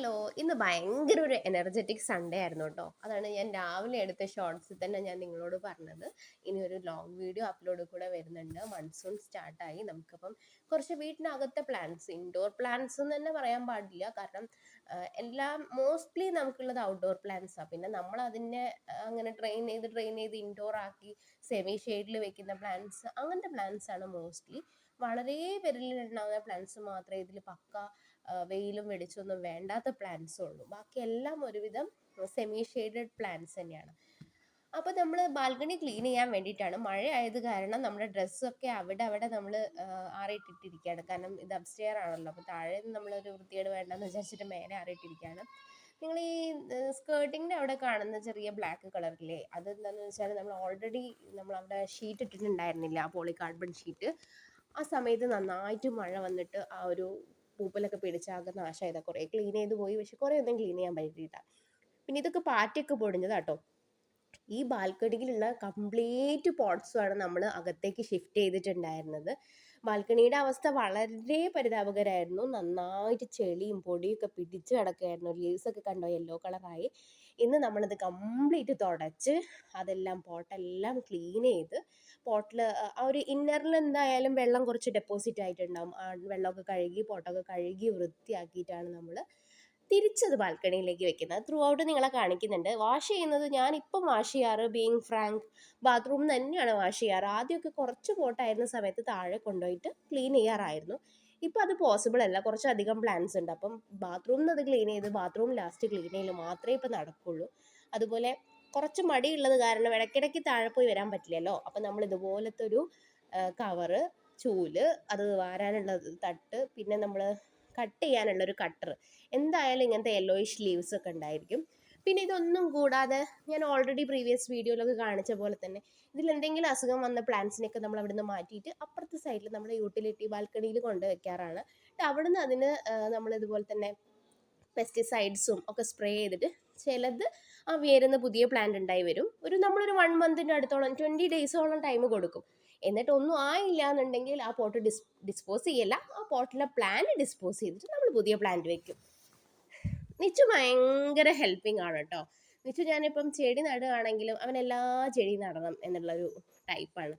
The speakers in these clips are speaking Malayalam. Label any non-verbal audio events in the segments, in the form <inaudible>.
ഹലോ ഇന്ന് ഭയങ്കര ഒരു എനർജറ്റിക് സൺഡേ ആയിരുന്നു കേട്ടോ അതാണ് ഞാൻ രാവിലെ എടുത്ത ഷോർട്സിൽ തന്നെ ഞാൻ നിങ്ങളോട് പറഞ്ഞത്. ഇനി ഒരു ലോങ് വീഡിയോ അപ്ലോഡ് കൂടെ വരുന്നുണ്ട്. മൺസൂൺ സ്റ്റാർട്ടായി നമുക്കിപ്പം കുറച്ച് വീട്ടിനകത്തെ പ്ലാന്റ്സ് ഇൻഡോർ പ്ലാന്റ്സ് എന്ന് തന്നെ പറയാൻ പാടില്ല. കാരണം എല്ലാം മോസ്റ്റ്ലി നമുക്കുള്ളത് ഔട്ട്ഡോർ പ്ലാന്റ്സാണ് പിന്നെ നമ്മൾ അതിനെ അങ്ങനെ ട്രെയിൻ ചെയ്ത് ട്രെയിൻ ചെയ്ത് ഇൻഡോർ ആക്കി സെമി ഷെയ്ഡിൽ വെക്കുന്ന പ്ലാന്റ്സ് അങ്ങനത്തെ പ്ലാന്റ്സ് ആണ് മോസ്റ്റ്ലി വളരെ വിരലിൽ ഉണ്ടാകുന്ന പ്ലാന്റ്സ് മാത്രമേ ഇതിൽ പക്ക വെയിലും വെടിച്ചൊന്നും വേണ്ടാത്ത പ്ലാന്റ്സും ഉള്ളൂ. ബാക്കിയെല്ലാം ഒരുവിധം സെമി ഷെയ്ഡഡ് പ്ലാന്റ്സ് തന്നെയാണ്. അപ്പോൾ നമ്മൾ ബാൽക്കണി ക്ലീൻ ചെയ്യാൻ വേണ്ടിയിട്ടാണ്. മഴ ആയത് കാരണം നമ്മുടെ ഡ്രസ്സൊക്കെ അവിടെ അവിടെ നമ്മൾ ആറിയിട്ടിട്ടിരിക്കുകയാണ്. കാരണം ഇത് അപ്സ്റ്റെയർ ആണല്ലോ. അപ്പോൾ താഴെ നമ്മളൊരു വൃത്തികേട് വേണ്ടെന്ന് വിചാരിച്ചിട്ട് മേലെ ആറിയിട്ടിരിക്കുകയാണ്. നിങ്ങൾ ഈ സ്കേർട്ടിങ്ങിന്റെ അവിടെ കാണുന്ന ചെറിയ ബ്ലാക്ക് കളറില്ലേ അതെന്താണെന്ന് വെച്ചാൽ നമ്മൾ ഓൾറെഡി നമ്മൾ അവിടെ ഷീറ്റ് ഇട്ടിട്ടുണ്ടായിരുന്നില്ല പോളി കാർബൺ ഷീറ്റ് ആ സമയത്ത് നന്നായിട്ട് മഴ വന്നിട്ട് ആ ഒരു പൂപ്പലൊക്കെ പിടിച്ചാകെ നാശമായതാണ് കുറേ. ക്ലീൻ ചെയ്ത് പോയി. പക്ഷെ കുറേ ഒന്നും ക്ലീൻ ചെയ്യാൻ പറ്റിയില്ല പിന്നെ ഇതൊക്കെ പാറ്റയൊക്കെ പൊടിഞ്ഞതാട്ടോ ഈ ബാൽക്കണിയിലുള്ള കംപ്ലീറ്റ് പോട്ട്സുമാണ് നമ്മൾ അകത്തേക്ക് ഷിഫ്റ്റ് ചെയ്തിട്ടുണ്ടായിരുന്നത്. ബാൽക്കണിയുടെ അവസ്ഥ വളരെ പരിതാപകരമായിരുന്നു നന്നായിട്ട് ചെളിയും പൊടിയൊക്കെ പിടിച്ച് കിടക്കുകയായിരുന്നു. ലീവ്സ് ഒക്കെ കണ്ടോ? യെല്ലോ കളറായി ഇന്ന് നമ്മളിത് കംപ്ലീറ്റ് തുടച്ച് അതെല്ലാം പോട്ടെല്ലാം ക്ലീൻ ചെയ്ത് പോട്ടിൽ ആ ഒരു ഇന്നറിൽ എന്തായാലും വെള്ളം കുറച്ച് ഡെപ്പോസിറ്റ് ആയിട്ടുണ്ടാവും. ആ വെള്ളമൊക്കെ കഴുകി പോട്ടൊക്കെ കഴുകി വൃത്തിയാക്കിയിട്ടാണ് നമ്മൾ തിരിച്ചത് ബാൽക്കണിയിലേക്ക് വെക്കുന്നത്. ത്രൂ ഔട്ട് നിങ്ങളെ കാണിക്കുന്നുണ്ട്. വാഷ് ചെയ്യുന്നത് ഞാൻ ഇപ്പം വാഷ് ചെയ്യാറ് ബീങ് ഫ്രാങ്ക് ബാത്റൂം തന്നെയാണ് വാഷ് ചെയ്യാറ്. ആദ്യമൊക്കെ കുറച്ച് പോട്ടായിരുന്ന സമയത്ത് താഴെ കൊണ്ടുപോയിട്ട് ക്ലീൻ ചെയ്യാറായിരുന്നു. ഇപ്പം അത് പോസിബിൾ അല്ല. കുറച്ചധികം പ്ലാൻസ് ഉണ്ട്. അപ്പം ബാത്റൂമിൽ അത് ക്ലീൻ ചെയ്ത് ബാത്റൂം ലാസ്റ്റ് ക്ലീൻ ചെയ്യൽ മാത്രമേ ഇപ്പം നടക്കുള്ളൂ. അതുപോലെ കുറച്ച് മടിയുള്ളത് കാരണം ഇടയ്ക്കിടയ്ക്ക് താഴെ പോയി വരാൻ പറ്റില്ലല്ലോ. അപ്പം നമ്മൾ ഇതുപോലത്തെ ഒരു കവറ് ചൂൽ അത് വാരാനുള്ള തട്ട് പിന്നെ നമ്മൾ കട്ട് ചെയ്യാനുള്ള ഒരു കട്ടർ എന്തായാലും ഇങ്ങനത്തെ യെല്ലോയിഷ് ലീവ്സ് ഒക്കെ ഉണ്ടായിരിക്കും. പിന്നെ ഇതൊന്നും കൂടാതെ ഞാൻ ഓൾറെഡി പ്രീവിയസ് വീഡിയോയിലൊക്കെ കാണിച്ച പോലെ തന്നെ ഇതിൽ എന്തെങ്കിലും അസുഖം വന്ന പ്ലാന്റ്സിനെയൊക്കെ നമ്മൾ അവിടുന്ന് മാറ്റിയിട്ട് അപ്പുറത്തെ സൈഡിൽ നമ്മുടെ യൂട്ടിലിറ്റി ബാൽക്കണിയിൽ കൊണ്ട് വെക്കാറാണ്. അവിടുന്ന് അതിന് നമ്മൾ ഇതുപോലെ തന്നെ പെസ്റ്റിസൈഡ്സും ഒക്കെ സ്പ്രേ ചെയ്തിട്ട് ചിലത് ആ വേരുന്ന പുതിയ പ്ലാന്റ് ഉണ്ടായി വരും. ഒരു നമ്മളൊരു വൺ മന്തിന്റെ അടുത്തോളം ട്വന്റി ഡേയ്സോളം ടൈം കൊടുക്കും. എന്നിട്ട് ഒന്നും ആയില്ല എന്നുണ്ടെങ്കിൽ ആ പോട്ട് ഡിസ് ഡിസ്പോസ് ചെയ്യല്ല. ആ പോട്ടിലെ പ്ലാന്റ് ഡിസ്പോസ് ചെയ്തിട്ട് നമ്മൾ പുതിയ പ്ലാന്റ് വെക്കും. നിച്ചു ഭയങ്കര ഹെൽപ്പിംഗ് ആണ് കേട്ടോ നിച്ചു ഞാനിപ്പം ചെടി നടുകയാണെങ്കിലും അവൻ എല്ലാ ചെടി നടണം എന്നുള്ളൊരു ടൈപ്പാണ്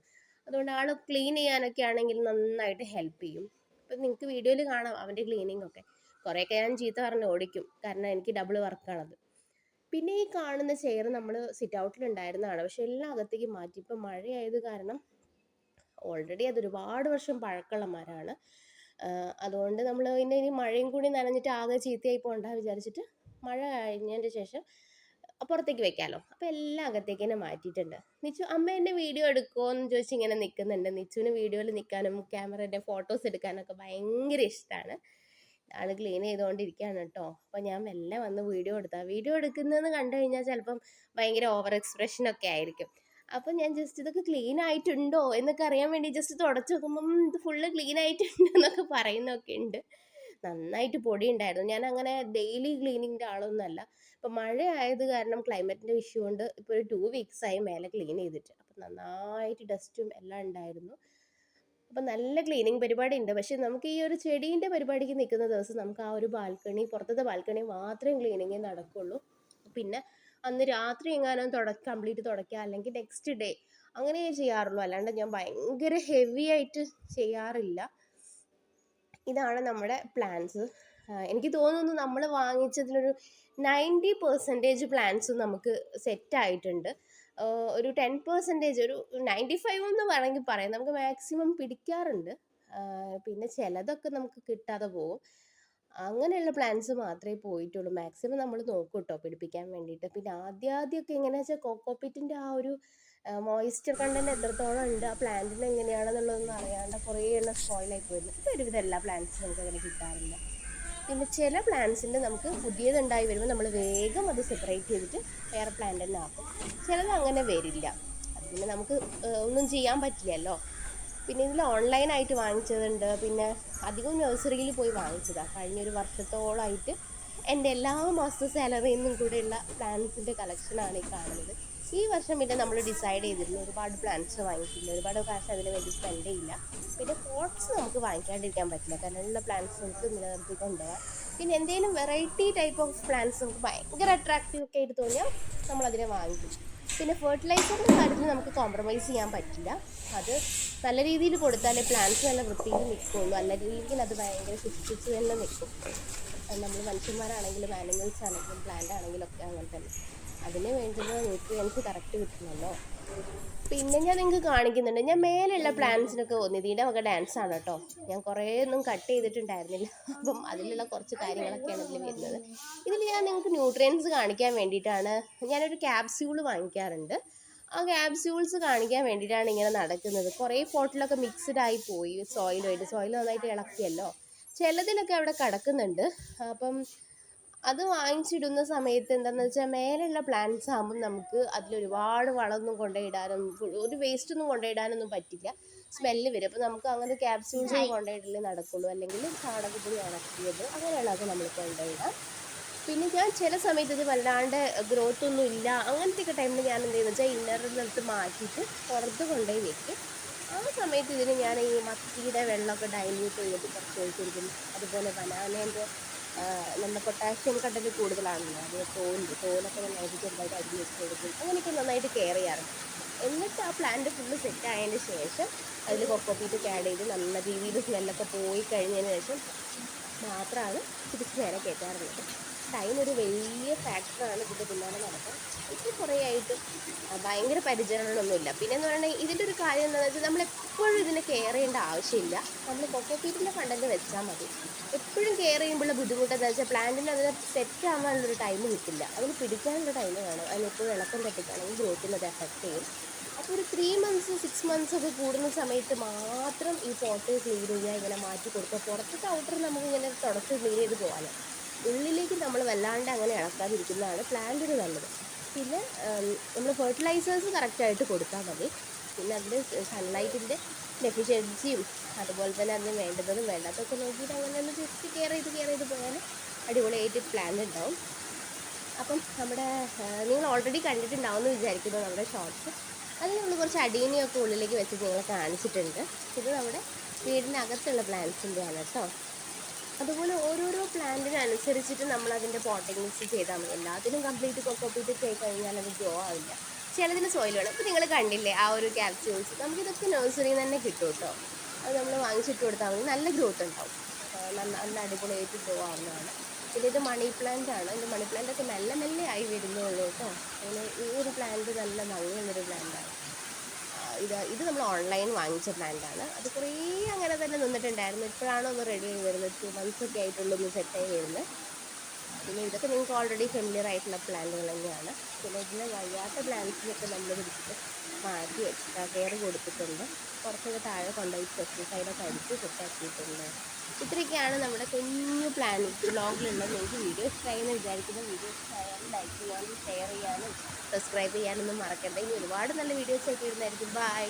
അതുകൊണ്ട് ആൾ ക്ലീൻ ചെയ്യാനൊക്കെ ആണെങ്കിൽ നന്നായിട്ട് ഹെൽപ്പ് ചെയ്യും. ഇപ്പം നിങ്ങൾക്ക് വീഡിയോയിൽ കാണാം അവന്റെ ക്ലീനിങ് ഒക്കെ. കുറേയൊക്കെ ഞാൻ ചീത്ത പറഞ്ഞ് ഓടിക്കും. കാരണം എനിക്ക് ഡബിൾ വർക്കാണത് പിന്നെ ഈ കാണുന്ന ചെയർ നമ്മൾ സിറ്റ് ഔട്ടിൽ ഉണ്ടായിരുന്നതാണ്. പക്ഷെ എല്ലാം അകത്തേക്ക് മാറ്റി. ഇപ്പം മഴയായത് കാരണം ഓൾറെഡി അത് ഒരുപാട് വർഷം പഴക്കമുള്ള മരമാണ്. അതുകൊണ്ട് നമ്മൾ പിന്നെ ഇനി മഴയും കൂടി നനഞ്ഞിട്ട് ആകെ ചീത്തയായി പോകണ്ട വിചാരിച്ചിട്ട് മഴ കഴിഞ്ഞതിന്റെ ശേഷം പുറത്തേക്ക് വെക്കാമല്ലോ അപ്പോൾ എല്ലാം അകത്തേക്ക് തന്നെ മാറ്റിയിട്ടുണ്ട്. നിച്ചു അമ്മ എന്റെ വീഡിയോ എടുക്കുമോ എന്ന് ചോദിച്ച് ഇങ്ങനെ നിൽക്കുന്നുണ്ട് നിച്ചുവിന് വീഡിയോയിൽ നിൽക്കാനും ക്യാമറയുടെ ഫോട്ടോസ് എടുക്കാനൊക്കെ ഭയങ്കര ഇഷ്ടമാണ് ആൾ ക്ലീൻ ചെയ്തുകൊണ്ടിരിക്കുകയാണ് കേട്ടോ. അപ്പോൾ ഞാൻ മെല്ലെ വന്ന് വീഡിയോ എടുത്താൽ വീഡിയോ എടുക്കുന്നതെന്ന് കണ്ടു കഴിഞ്ഞാൽ ചിലപ്പം ഭയങ്കര ഓവർ എക്സ്പ്രഷനൊക്കെ ആയിരിക്കും. അപ്പം ഞാൻ ജസ്റ്റ് ഇതൊക്കെ ക്ലീൻ ആയിട്ടുണ്ടോ എന്നൊക്കെ അറിയാൻ വേണ്ടി ജസ്റ്റ് തുടച്ച് നോക്കുമ്പം ഇത് ഫുള്ള് ക്ലീൻ ആയിട്ടുണ്ട് <laughs> എന്നൊക്കെ പറയുന്നൊക്കെ ഉണ്ട്. നന്നായിട്ട് പൊടി ഉണ്ടായിരുന്നു. ഞാൻ അങ്ങനെ ഡെയിലി ക്ലീനിങ്ങിന്റെ ആളൊന്നുമല്ല ഇപ്പം മഴ ആയത് കാരണം ക്ലൈമറ്റിന്റെ ഇഷ്യൂ കൊണ്ട് ഇപ്പോൾ ഒരു ടു വീക്സ് ആയി മേലെ ക്ലീൻ ചെയ്തിട്ട്. അപ്പം നന്നായിട്ട് ഡസ്റ്റും എല്ലാം ഉണ്ടായിരുന്നു. അപ്പം നല്ല ക്ലീനിങ് പരിപാടി ഉണ്ട്. പക്ഷേ നമുക്ക് ഈ ഒരു ചെടീന്റെ പരിപാടിക്ക് നിൽക്കുന്ന ദിവസം നമുക്ക് ആ ഒരു ബാൽക്കണി പുറത്തത്തെ ബാൽക്കണി മാത്രമേ ക്ലീനിങ് നടക്കുള്ളൂ. പിന്നെ അന്ന് രാത്രി എങ്ങാനും തുട കംപ്ലീറ്റ് തുടയ്ക്കുക അല്ലെങ്കിൽ നെക്സ്റ്റ് ഡേ അങ്ങനെ ചെയ്യാറുള്ളൂ. അല്ലാണ്ട് ഞാൻ ഭയങ്കര ഹെവി ആയിട്ട് ചെയ്യാറില്ല. ഇതാണ് നമ്മുടെ പ്ലാൻസ് എനിക്ക് തോന്നുന്നു നമ്മൾ വാങ്ങിച്ചതിലൊരു നയന്റി പെർസെന്റേജ് പ്ലാൻസ് നമുക്ക് സെറ്റ് ആയിട്ടുണ്ട്. ഒരു ടെൻ പെർസെന്റേജ് ഒരു നയന്റി ഫൈവ് എന്ന് വേണമെങ്കിൽ പറയാം. നമുക്ക് മാക്സിമം പിടിക്കാറുണ്ട്. പിന്നെ ചിലതൊക്കെ നമുക്ക് കിട്ടാതെ പോകും. അങ്ങനെയുള്ള പ്ലാൻസ് മാത്രമേ പോയിട്ടുള്ളൂ. മാക്സിമം നമ്മൾ നോക്കും കേട്ടോ പിടിപ്പിക്കാൻ വേണ്ടിയിട്ട്. പിന്നെ ആദ്യം ആദ്യമൊക്കെ എങ്ങനെയാണെന്ന് വെച്ചാൽ കോക്കോപ്പിറ്റിന്റെ ആ ഒരു മോയിസ്ചർ കണ്ടന്റ് എത്രത്തോളം ഉണ്ട് ആ പ്ലാന്റിന് എങ്ങനെയാണെന്നുള്ളതൊന്നും അറിയാണ്ട് കുറേ എണ്ണം സ്പോയിലായി പോയിരുന്നു ഇപ്പോൾ ഒരുവിധം എല്ലാ പ്ലാന്റ്സും നമുക്ക് അങ്ങനെ കിട്ടാറില്ല പിന്നെ ചില പ്ലാന്റ്സിന്റെ നമുക്ക് പുതിയതുണ്ടായി വരുമ്പോൾ നമ്മൾ വേഗം അത് സെപ്പറേറ്റ് ചെയ്തിട്ട് വേറെ പ്ലാന്റ് തന്നെ ആക്കും. ചിലത് അങ്ങനെ വരില്ല. പിന്നെ നമുക്ക് ഒന്നും ചെയ്യാൻ പറ്റില്ലല്ലോ. പിന്നെ ഇതിൽ ഓൺലൈനായിട്ട് വാങ്ങിച്ചതുണ്ട്. പിന്നെ അധികം നഴ്സറിയിൽ പോയി വാങ്ങിച്ചതാണ് കഴിഞ്ഞൊരു വർഷത്തോളമായിട്ട് എന്റെ എല്ലാ മാസത്തെ സാലറിയിൽ നിന്നും കൂടെയുള്ള പ്ലാന്റ്സിന്റെ കളക്ഷനാണ് ഈ കാണുന്നത്. ഈ വർഷം പിന്നെ നമ്മൾ ഡിസൈഡ് ചെയ്തിരുന്നു. ഒരുപാട് പ്ലാന്റ്സ് വാങ്ങിക്കില്ല ഒരുപാട് കാശ് അതിന് വേണ്ടി സ്പെൻഡ് ചെയ്യില്ല. പിന്നെ പോട്ട്സ് നമുക്ക് വാങ്ങിക്കാണ്ടിരിക്കാൻ പറ്റില്ല. കാരണം ഉള്ള പ്ലാന്റ്സ് നമുക്ക് നിലനിർത്തി കൊണ്ടുപോകാം. പിന്നെ എന്തെങ്കിലും വെറൈറ്റി ടൈപ്പ് ഓഫ് പ്ലാന്റ്സ് നമുക്ക് ഭയങ്കര അട്രാക്റ്റീവ് ഒക്കെ ആയിട്ട് തോന്നിയാൽ നമ്മളതിനെ വാങ്ങിക്കും. പിന്നെ ഫെർട്ടിലൈസറിന്റെ കാര്യത്തിൽ നമുക്ക് കോംപ്രമൈസ് ചെയ്യാൻ പറ്റില്ല. അത് നല്ല രീതിയിൽ കൊടുത്താലേ പ്ലാന്റ്സ് നല്ല വൃത്തിയിൽ നിൽക്കുള്ളൂ അല്ല രീതിയിൽ അത് ഭയങ്കര ശുഷ്ടിച്ച് തന്നെ നിൽക്കും നമ്മൾ മനുഷ്യന്മാരാണെങ്കിലും ആനിമൽസ് ആണെങ്കിലും പ്ലാന്റ് ആണെങ്കിലും ഒക്കെ അങ്ങനെ തന്നെ. അതിന് വേണ്ടുന്ന ന്യൂട്രിയൻസ് കറക്റ്റ് കിട്ടണമല്ലോ പിന്നെ ഞാൻ നിങ്ങൾക്ക് കാണിക്കുന്നുണ്ട്. ഞാൻ മേലെയുള്ള പ്ലാന്റ്സിനൊക്കെ ഒന്നിതിന്റെ വക ഡാൻസ് ആണ് കേട്ടോ. ഞാൻ കുറേ ഒന്നും കട്ട് ചെയ്തിട്ടുണ്ടായിരുന്നില്ല. അപ്പം അതിലുള്ള കുറച്ച് കാര്യങ്ങളൊക്കെയാണ് ഇതിൽ വരുന്നത്. ഇതിൽ ഞാൻ നിങ്ങൾക്ക് ന്യൂട്രിയൻസ് കാണിക്കാൻ വേണ്ടിയിട്ടാണ് ഞാനൊരു ക്യാപ്സ്യൂൾ വാങ്ങിക്കാറുണ്ട്. ആ ക്യാപ്സ്യൂൾസ് കാണിക്കാൻ വേണ്ടിയിട്ടാണ് ഇങ്ങനെ നടക്കുന്നത്. കുറേ പോട്ടിലൊക്കെ മിക്സ്ഡ് ആയി പോയി. സോയിലുമായിട്ട് സോയിൽ നന്നായിട്ട് ഇളക്കിയല്ലോ. ചിലതിലൊക്കെ അവിടെ കിടക്കുന്നുണ്ട്. അപ്പം അത് വാങ്ങിച്ചിടുന്ന സമയത്ത് എന്താണെന്ന് വെച്ചാൽ മേലെയുള്ള പ്ലാന്റ്സ് ആകുമ്പം നമുക്ക് അതിലൊരുപാട് വളമൊന്നും കൊണ്ടുപോയിടാനും ഒരു വേസ്റ്റ് ഒന്നും കൊണ്ടുപോയിടാനൊന്നും പറ്റില്ല. സ്മെല്ല് വരും. അപ്പോൾ നമുക്ക് അങ്ങനെ ക്യാപ്സ്യൂൾസ് കൊണ്ടുപോയിട്ടില്ലേ നടക്കുള്ളൂ. അല്ലെങ്കിൽ ചാണകപ്പൊടി ഉണക്കിയത് അങ്ങനെയുള്ളതൊക്കെ നമ്മൾ കൊണ്ടുപോയിടാം. പിന്നെ ഞാൻ ചില സമയത്ത് ഇത് വല്ലാണ്ട് ഗ്രോത്ത് ഒന്നും ഇല്ല. അങ്ങനത്തെയൊക്കെ ടൈമിൽ ഞാൻ എന്ത് ചെയ്യുന്നത് വെച്ചാൽ ഇന്നറിനടുത്ത് മാറ്റിയിട്ട് പുറത്ത് കൊണ്ടുപോയി വെക്കും. ആ സമയത്ത് ഇതിന് ഞാൻ ഈ മത്തിയുടെ വെള്ളമൊക്കെ ഡൈല്യൂട്ട് ചെയ്തിട്ട് കുറച്ച് ഒഴിച്ചിരിക്കും അതുപോലെ ബനാനേന്റെ നമ്മുടെ പൊട്ടാഷ്യം കണ്ടന്റ് കൂടുതലാണല്ലോ. അത് തോൽ തോലൊക്കെ നന്നായിട്ട് ചെറുതായിട്ട് അരിഞ്ഞ് വെച്ച് കൊടുക്കും. അങ്ങനെയൊക്കെ നന്നായിട്ട് കെയർ ചെയ്യാറുണ്ട്. എന്നിട്ട് ആ പ്ലാന്റ് ഫുള്ള് സെറ്റ് ആയതിന് ശേഷം അതിൽ കൊക്കോപ്പീറ്റൊക്കെ ആഡ് ചെയ്ത് നല്ല രീതിയിൽ സ്മെല്ലൊക്കെ പോയി കഴിഞ്ഞതിന് ശേഷം മാത്രമാണ് തിരിച്ച് നേരെ കയറ്റാറുള്ളത്. ടൈം ഒരു വലിയ ഫാക്ടറാണ് ഇതിന്റെ പിന്നാലെ നടക്കാൻ. ഇപ്പോൾ കുറേ ആയിട്ട് ഭയങ്കര പരിചരണമൊന്നുമില്ല പിന്നെ എന്ന് പറയുന്നത് ഇതിന്റെ ഒരു കാര്യം എന്താണെന്ന് വെച്ചാൽ നമ്മൾ എപ്പോഴും ഇതിനെ കെയർ ചെയ്യേണ്ട ആവശ്യമില്ല. നമ്മൾ കൊക്കോപ്പീറ്റിന്റെ കണ്ടന്റ് വെച്ചാൽ മതി. എപ്പോഴും കെയർ ചെയ്യുമ്പോഴുള്ള ബുദ്ധിമുട്ട് എന്താ വെച്ചാൽ പ്ലാന്റിന് അതിന് സെറ്റ് ആവാനുള്ളൊരു ടൈം കിട്ടില്ല. അതിന് പിടിക്കാനുള്ള ടൈം വേണം അതിന് എപ്പോഴും ഇളക്കം തട്ടിക്കാണെങ്കിൽ ഗ്രോത്തിന് അത് എഫക്റ്റ് ചെയ്യും. അപ്പോൾ ഒരു ത്രീ മന്ത്സ് സിക്സ് മന്ത്സ് ഒക്കെ കൂടുന്ന സമയത്ത് മാത്രം ഈ പോട്ട് ക്ലീൻ ചെയ്യുക ഇങ്ങനെ മാറ്റി കൊടുക്കുക. പുറത്തത്തെ ഔട്ടർ നമുക്ക് ഇങ്ങനെ തുടച്ച് ക്ലീൻ ചെയ്ത് പോകാനോ ഉള്ളിലേക്ക് നമ്മൾ വല്ലാണ്ട് അങ്ങനെ ഇളക്കാതിരിക്കുന്നതാണ് പ്ലാന്റിന് നല്ലത്. പിന്നെ നമ്മൾ ഫെർട്ടിലൈസേഴ്സ് കറക്റ്റായിട്ട് കൊടുത്താൽ മതി. പിന്നെ അതിൽ സൺലൈറ്റിന്റെ ഡെഫിഷ്യൻസിയും അതുപോലെ തന്നെ അതിന് വേണ്ടതും വേണ്ടാത്തതൊക്കെ നോക്കിയിട്ട് അങ്ങനെ ഒന്ന് ജസ്റ്റ് കെയർ ചെയ്ത് കെയർ ചെയ്ത് പോയാൽ അടിപൊളിയായിട്ട് പ്ലാൻ ഉണ്ടാവും അപ്പം നമ്മുടെ നിങ്ങൾ ഓൾറെഡി കണ്ടിട്ടുണ്ടാവും എന്ന് വിചാരിക്കുന്നു നമ്മുടെ ഷോർട്സ് അതിന് നമ്മൾ കുറച്ച് അടീനിയൊക്കെ ഉള്ളിലേക്ക് വെച്ചിട്ട് നിങ്ങളെ കാണിച്ചിട്ടുണ്ട്. ഇത് നമ്മുടെ വീടിന്റെ അകത്തുള്ള പ്ലാൻസിന്റെയാണ് കേട്ടോ. അതുപോലെ ഓരോരോ പ്ലാന്റിനനുസരിച്ചിട്ട് നമ്മൾ അതിന്റെ പോട്ടിംഗ് മിക്സ് ചെയ്താൽ മതി. എല്ലാത്തിനും കംപ്ലീറ്റ് കൊക്കോപ്പീറ്റ് ചെയ്ത് കഴിഞ്ഞാൽ അത് ഗ്രോ ആവില്ല. ചിലതിന് സോയിൽ വേണം. ഇപ്പം നിങ്ങൾ കണ്ടില്ലേ ആ ഒരു ക്യാപ്സ്യൂൾസ് നമുക്കിതൊക്കെ നഴ്സറിയിൽ നിന്ന് തന്നെ കിട്ടും കേട്ടോ. അത് നമ്മൾ വാങ്ങിച്ചിട്ട് കൊടുത്താൽ മതി. നല്ല ഗ്രോത്ത് ഉണ്ടാവും. നല്ല നല്ല അടിപൊളിയായിട്ട് ഗ്രോ ആവുന്നതാണ്. പിന്നെ ഇത് മണി പ്ലാന്റ് ആണ്. ഇത് മണി പ്ലാന്റ് ഒക്കെ മെല്ലെ മെല്ലെ ആയി വരുന്നുള്ളൂ കേട്ടോ. അങ്ങനെ ഈ ഒരു പ്ലാന്റ് നല്ല ഭംഗിയുള്ളൊരു പ്ലാന്റാണ് ഇത് ഇത് നമ്മൾ ഓൺലൈൻ വാങ്ങിച്ച പ്ലാന്റാണ് അത് കുറേ അങ്ങനെ തന്നെ നിന്നിട്ടുണ്ടായിരുന്നു. ഇപ്പോഴാണ് ഒന്ന് റെഡി ആയി വരുന്നത്. ടു മന്ത്സ് ഒക്കെ ആയിട്ടുള്ളൂ ഒന്ന് സെറ്റായി വരുന്നത്. പിന്നെ ഇതൊക്കെ നിങ്ങൾക്ക് ഓൾറെഡി ഫെമിലിയർ ആയിട്ടുള്ള പ്ലാന്റുകൾ തന്നെയാണ്. പിന്നെ ഇതിന് വയ്യാത്ത പ്ലാന്റ്സിനൊക്കെ നമ്മൾ പിടിച്ചിട്ട് മാറ്റി എക്സ്ട്രാ കെയർ കൊടുത്തിട്ടുണ്ട്. കുറച്ചൊക്കെ താഴെ കൊണ്ടുപോയി പെസ്റ്റിസൈഡൊക്കെ അടിച്ച് സെറ്റാക്കിയിട്ടുണ്ട്. ഇത്രയൊക്കെയാണ് നമ്മുടെ കുഞ്ഞു പ്ലാൻ ബ്ലോഗിലുള്ള നിങ്ങൾക്ക് വീഡിയോ ഇഷ്ടമായി എന്ന് വിചാരിക്കുന്ന. വീഡിയോ ഇഷ്ടമായാലും ലൈക്ക് ചെയ്യാനും ഷെയർ ചെയ്യാനും സബ്സ്ക്രൈബ് ചെയ്യാനൊന്നും മറക്കണ്ട. ഇനി ഒരുപാട് നല്ല വീഡിയോസ് ഒക്കെ വരുന്നതായിരിക്കും. ബൈ